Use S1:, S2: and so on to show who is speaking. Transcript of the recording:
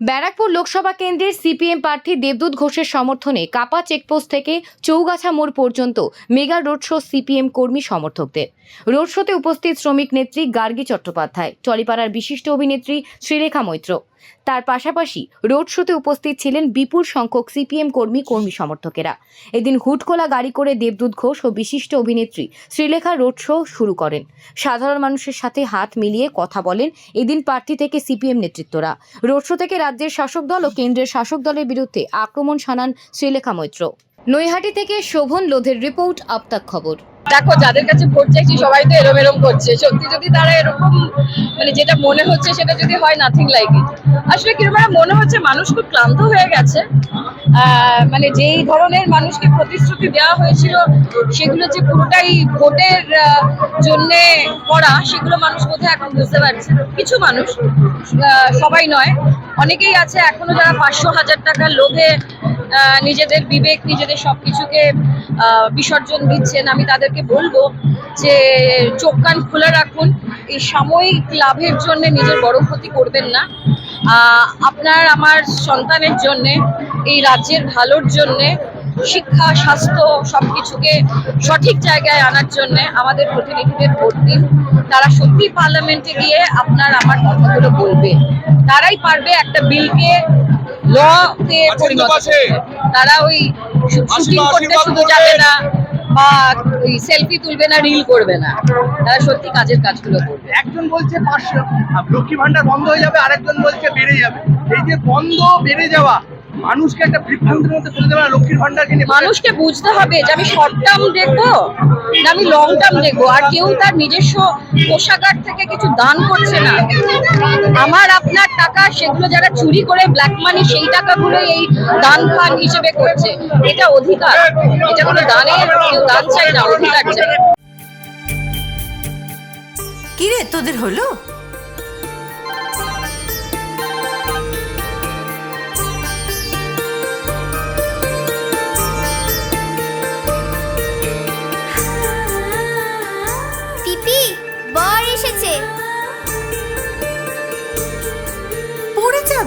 S1: ব্যারাকপুর লোকসভা কেন্দ্রের সিপিএম প্রার্থী দেবদূত ঘোষের সমর্থনে কাপা চেকপোস্ট থেকে চৌগাছা মোড় পর্যন্ত মেগা রোড শো সিপিএম কর্মী সমর্থকদের। রোড শোতে উপস্থিত শ্রমিক নেত্রী গার্গী চট্টোপাধ্যায়, টলিপাড়ার বিশিষ্ট অভিনেত্রী শ্রীরেখা মৈত্র তার পাশাপাশি রোড শোতে উপস্থিত ছিলেন বিপুল সংখ্যক সিপিএম কর্মী কর্মী সমর্থকেরা। এদিন হুটকোলা গাড়ি করে দেবদূত ঘোষ ও বিশিষ্ট অভিনেত্রী শ্রীলেখা রোড শো শুরু করেন। সাধারণ মানুষের সাথে হাত মিলিয়ে কথা বলেন এদিন প্রার্থী থেকে সিপিএম নেতৃত্বরা। রোড শো থেকে রাজ্যের শাসক দল ও কেন্দ্রের শাসক দলের বিরুদ্ধে আক্রমণ শানান শ্রীলেখা মৈত্র। নৈহাটি থেকে শোভন লোধের রিপোর্ট, আপতাক খবর।
S2: দেখো, যাদের কাছে ভোট চাইছি, সবাই তো এরম এরম করছে। সত্যি যদি তারা এরকম মানে যেটা মনে হচ্ছে, সেটা যদি হয় নাথিং লাইক ইট আসলে কীরকম মনে হচ্ছে, মানুষ খুব ক্লান্ত হয়ে গেছে। মানে যেই ধরনের মানুষকে প্রতিশ্রুতি দেওয়া হয়েছিল, সেগুলো যে পুরোটাই ভোটের জন্য করা, সেগুলো মানুষ বোধহয় এখন বুঝতে পারছে কিছু মানুষ সবাই নয়, অনেকেই আছে, এখনও যারা পাঁচশো হাজার টাকার লোভে নিজেদের বিবেক নিজেদের সবকিছুকে আহ, বিসর্জন দিচ্ছেন। আমি তাদেরকে বলব যে চোখ কান খুলে রাখুন। এই সাময়িক লাভের জন্য নিজের বড় ক্ষতি করবেন না। আপনার আমার সন্তানের জন্যে এই রাজ্যের ভালোর জন্যে শিক্ষা স্বাস্থ্য সবকিছুকে সঠিক জায়গায় আনার জন্য আমাদের প্রতিনিধিদের ভোট দিন। তারা সত্যি পার্লামেন্টে গিয়ে আপনার আমার কথাগুলো বলবে। তারাই পারবে একটা বিলকে ল তে পরিণত তারা ওই শুটিং করতে শুধু যাবে না বা ওই সেলফি তুলবে না রিল করবে না। তারা সত্যি কাজের কাজগুলো করবে।
S3: একজন বলছে পাঁচশো লক্ষ্মী ভান্ডার বন্ধ হয়ে যাবে আরেকজন বলছে বেড়ে যাবে। এই যে বন্ধ বেড়ে যাওয়া মানুষকে একটা বিভ্রান্তির মধ্যে ফেলে দেবে না লক্ষ্মীর ভান্ডারকে নিয়ে।
S2: মানুষকে বুঝতে হবে যে আমি শর্ট টার্ম দেখব না আমি লং টার্ম দেখব। আর কেউ তার নিজস্ব কোষাগার থেকে কিছু দান করছে না। আমার আপনার টাকা সেগুলো যারা চুরি করে ব্ল্যাক মানি সেই টাকাগুলো এই দান ফান হিসেবে করছে। এটা অধিকার। এটা কোনো দানের কেউ দান চাই না, অধিকার চাই
S4: কিরে, তোদের হলো?